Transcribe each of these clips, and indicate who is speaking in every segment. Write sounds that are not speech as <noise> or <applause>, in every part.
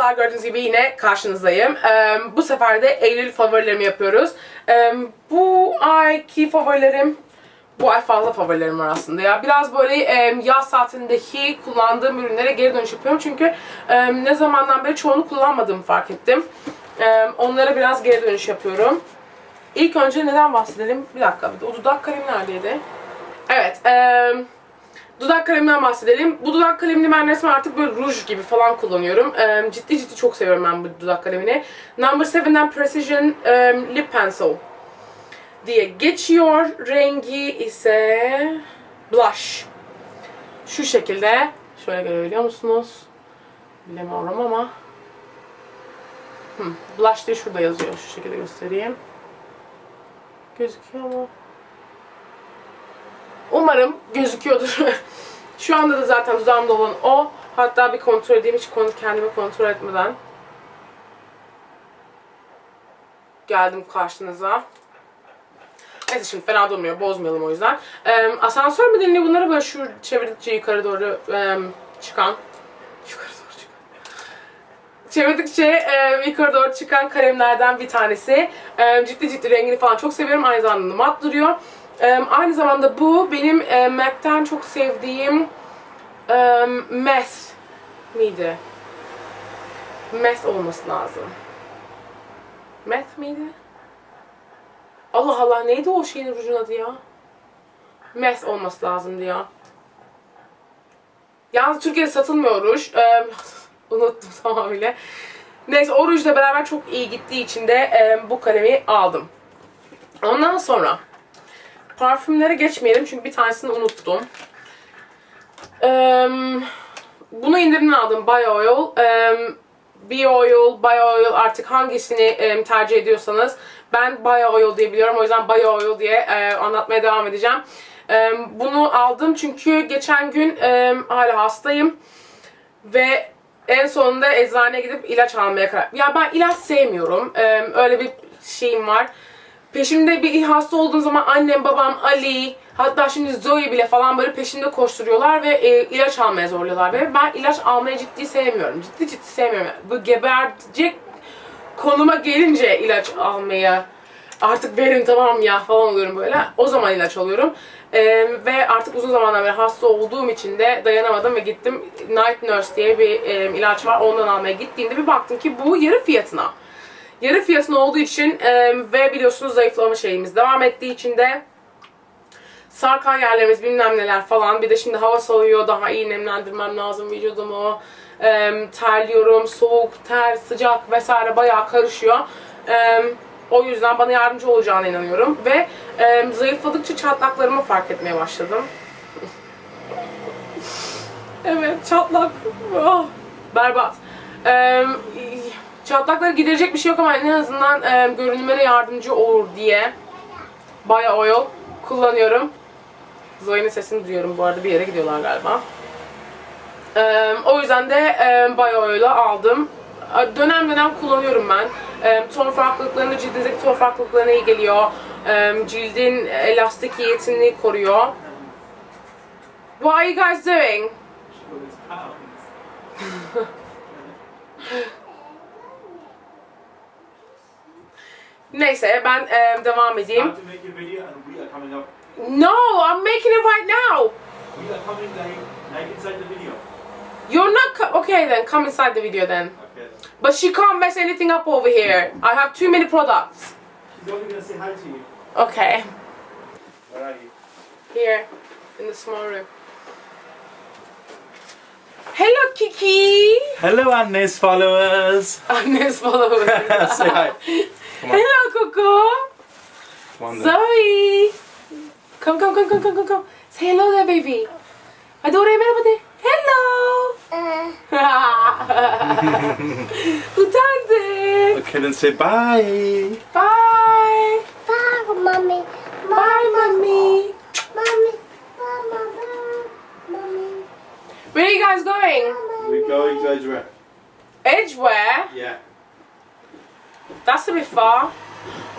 Speaker 1: Merhabalar gördüğünüz gibi yine karşınızdayım. Ee, bu sefer de Eylül favorilerimi yapıyoruz. Ee, bu ayki favorilerim, bu ay fazla favorilerim var aslında ya. Biraz böyle e, yaz saatindeki kullandığım ürünlere geri dönüş yapıyorum. Çünkü e, ne zamandan beri çoğunu kullanmadığımı fark ettim. E, onlara biraz geri dönüş yapıyorum. İlk önce neden bahsedelim? Bir dakika, o dudak kalemi neredeydi? Evet, eee... Dudak kaleminden bahsedelim. Bu dudak kalemini ben resmen artık böyle ruj gibi falan kullanıyorum. Ee, ciddi ciddi çok seviyorum ben bu dudak kalemini. Number 7'den Precision um, Lip Pencil diye geçiyor. Rengi ise blush. Şu şekilde. Şöyle görebiliyor musunuz? Bilemiyorum ama. Hmm, blush diye şurada yazıyor. Şu şekilde göstereyim. Gözüküyor mu? Umarım gözüküyordur. <laughs> Şu anda da zaten dudağımda olan o. Hatta bir kontrol edeyim hiç kendimi kontrol etmeden. Geldim karşınıza. Neyse şimdi fena durmuyor. Bozmayalım o yüzden. Ee, asansör mü bunlara böyle şu çevirdikçe yukarı doğru em, çıkan. Yukarı doğru çıkan. Çevirdikçe e, yukarı doğru çıkan kalemlerden bir tanesi. E, ciddi ciddi rengini falan çok seviyorum. Aynı zamanda mat duruyor. E, aynı zamanda bu benim e, MAC'ten çok sevdiğim e, Meth miydi? Meth olması lazım. Meth miydi? Allah Allah neydi o şeyin rujun adı ya? Meth olması lazımdı ya. Yalnız Türkiye'de satılmıyor ruj. Ee, <laughs> unuttum tamamıyla. Neyse o rujla beraber çok iyi gittiği için de e, bu kalemi aldım. Ondan sonra parfümlere geçmeyelim çünkü bir tanesini unuttum. Bunu indirimden aldım Bio Oil. Ee, Bio Oil, Bio Oil artık hangisini tercih ediyorsanız ben Bio Oil diye biliyorum o yüzden Bio Oil diye anlatmaya devam edeceğim. Bunu aldım çünkü geçen gün hala hastayım ve en sonunda eczaneye gidip ilaç almaya karar Ya ben ilaç sevmiyorum. Öyle bir şeyim var. Peşimde bir hasta olduğum zaman annem, babam, Ali, hatta şimdi Zoe bile falan böyle peşimde koşturuyorlar ve e, ilaç almaya zorluyorlar. Ve ben ilaç almayı ciddi sevmiyorum. Ciddi ciddi sevmiyorum. Bu gebertecek konuma gelince ilaç almaya artık verin tamam ya falan oluyorum böyle. O zaman ilaç alıyorum. E, ve artık uzun zamandan beri hasta olduğum için de dayanamadım ve gittim Night Nurse diye bir e, ilaç var. Ondan almaya gittiğimde bir baktım ki bu yarı fiyatına. Yarı fiyatına olduğu için e, ve biliyorsunuz zayıflama şeyimiz devam ettiği için de sarkan yerlerimiz bilmem neler falan. Bir de şimdi hava soğuyor daha iyi nemlendirmem lazım vücudumu. E, terliyorum, soğuk, ter, sıcak vesaire bayağı karışıyor. E, o yüzden bana yardımcı olacağına inanıyorum. Ve e, zayıfladıkça çatlaklarımı fark etmeye başladım. evet çatlak. Ah, berbat. E, çatlakları giderecek bir şey yok ama en azından e, görünümene yardımcı olur diye Baya Oil kullanıyorum. Zoe'nin sesini duyuyorum bu arada bir yere gidiyorlar galiba. E, o yüzden de e, Baya Oil'ı aldım. E, Dönem dönem kullanıyorum ben. E, ton farklılıklarını, cildinizdeki ton farklılıklarına iyi geliyor. E, cildin elastikiyetini koruyor. What are you guys doing? <laughs> Neyse ben e, devam edeyim.
Speaker 2: Time to make your video and we are coming up.
Speaker 1: No, I'm making it right now.
Speaker 2: We are coming like, like inside the video.
Speaker 1: You're not co- okay then. Come inside the video then.
Speaker 2: Okay.
Speaker 1: But she can't mess anything up over here. I have too many products.
Speaker 2: She's only gonna say hi to you.
Speaker 1: Okay,
Speaker 2: Where are you?
Speaker 1: here in the small room. Hello, Kiki.
Speaker 2: Hello, Anne's followers.
Speaker 1: Agnes followers. <laughs>
Speaker 2: Say hi. <laughs> Come on.
Speaker 1: Hello, Coco.
Speaker 2: Come.
Speaker 1: Zoe. Come, come, come, come, come, come, come. Say hello there, baby. Hadi oraya merhaba de. Hello. Uh. <laughs> Utandı.
Speaker 2: Okay, then say bye.
Speaker 1: Bye.
Speaker 3: Bye, mommy.
Speaker 1: Bye, mommy.
Speaker 3: Mommy. Bye. Mommy.
Speaker 1: Where are you guys going?
Speaker 2: We're going to Edgeware.
Speaker 1: Edgeware. That's a bit far.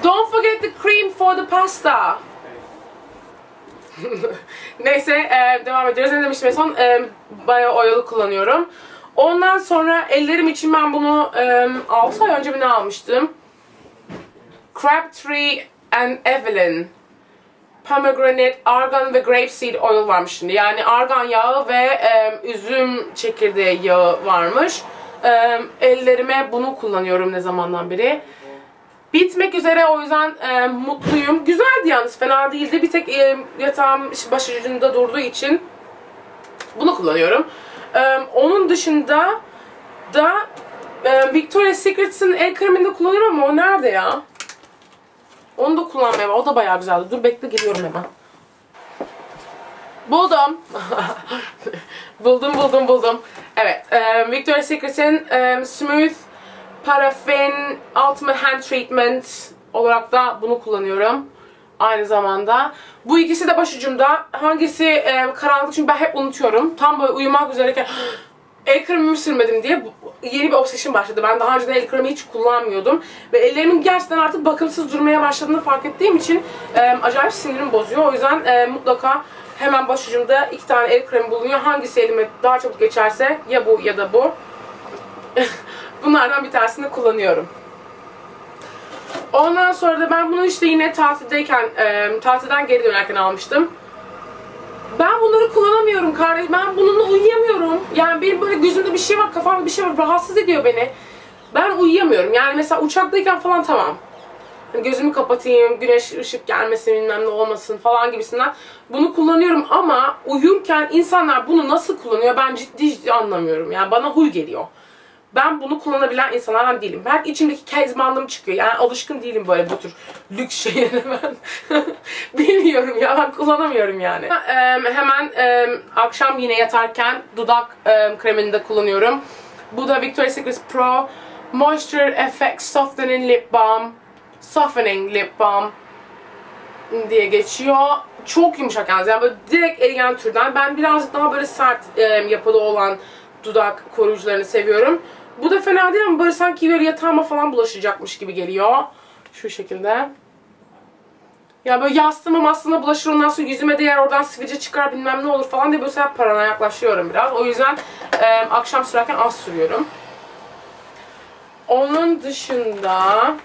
Speaker 1: Don't forget the cream for the pasta. <laughs> Neyse e, devam ediyoruz. Ne demiştim en son? E, bayağı oyalı kullanıyorum. Ondan sonra ellerim için ben bunu 6 ay önce mi ne almıştım? Crabtree and Evelyn pomegranate, argan ve grapeseed oil varmış şimdi. Yani argan yağı ve e, üzüm çekirdeği yağı varmış. E, ellerime bunu kullanıyorum ne zamandan beri. Bitmek üzere o yüzden e, mutluyum. Güzeldi yalnız fena değildi. Bir tek e, yatağım başucunda durduğu için bunu kullanıyorum. E, onun dışında da e, Victoria's Secret'ın el kremini de kullanıyorum ama o nerede ya? Onu da kullanmaya var. O da bayağı güzeldi. Dur bekle geliyorum hemen. Buldum. <laughs> buldum buldum buldum. Evet. E, Victoria's Secret'in e, Smooth Paraffin Ultimate Hand Treatment olarak da bunu kullanıyorum. Aynı zamanda. Bu ikisi de başucumda. Hangisi e, karanlık çünkü ben hep unutuyorum. Tam böyle uyumak üzereyken <gasps> el kremimi sürmedim diye yeni bir obsession başladı. Ben daha önceden el kremi hiç kullanmıyordum. Ve ellerimin gerçekten artık bakımsız durmaya başladığını fark ettiğim için e, acayip sinirim bozuyor. O yüzden e, mutlaka hemen başucumda iki tane el kremi bulunuyor. Hangisi elime daha çabuk geçerse ya bu ya da bu. <laughs> Bunlardan bir tanesini kullanıyorum. Ondan sonra da ben bunu işte yine tatildeyken, e, tatilden geri dönerken almıştım. Ben bunları kullanamıyorum kardeş. Ben bununla uyuyamıyorum. Yani benim böyle gözümde bir şey var, kafamda bir şey var. Rahatsız ediyor beni. Ben uyuyamıyorum. Yani mesela uçaktayken falan tamam. Hani Gözümü kapatayım, güneş ışık gelmesin, bilmem ne olmasın falan gibisinden. Bunu kullanıyorum ama uyurken insanlar bunu nasıl kullanıyor ben ciddi ciddi anlamıyorum. Yani bana huy geliyor. Ben bunu kullanabilen insanlardan değilim. Belki içimdeki kezbanlığım çıkıyor. Yani alışkın değilim böyle bu tür lüks şeylere <laughs> ben. Bilmiyorum ya ben kullanamıyorum yani. Eee, hemen eee, akşam yine yatarken dudak eee, kremini de kullanıyorum. Bu da Victoria's Secret Pro Moisture Effects Softening Lip Balm. Softening Lip Balm diye geçiyor. Çok yumuşak yalnız yani böyle direkt eriyen türden. Ben birazcık daha böyle sert e, yapıda olan dudak koruyucularını seviyorum. Bu da fena değil ama böyle sanki böyle yatağıma falan bulaşacakmış gibi geliyor. Şu şekilde. Ya böyle yastığıma mastığıma bulaşır ondan sonra yüzüme değer oradan sivilce çıkar bilmem ne olur falan diye böyle parana yaklaşıyorum biraz. O yüzden e, akşam sürerken az sürüyorum. Onun dışında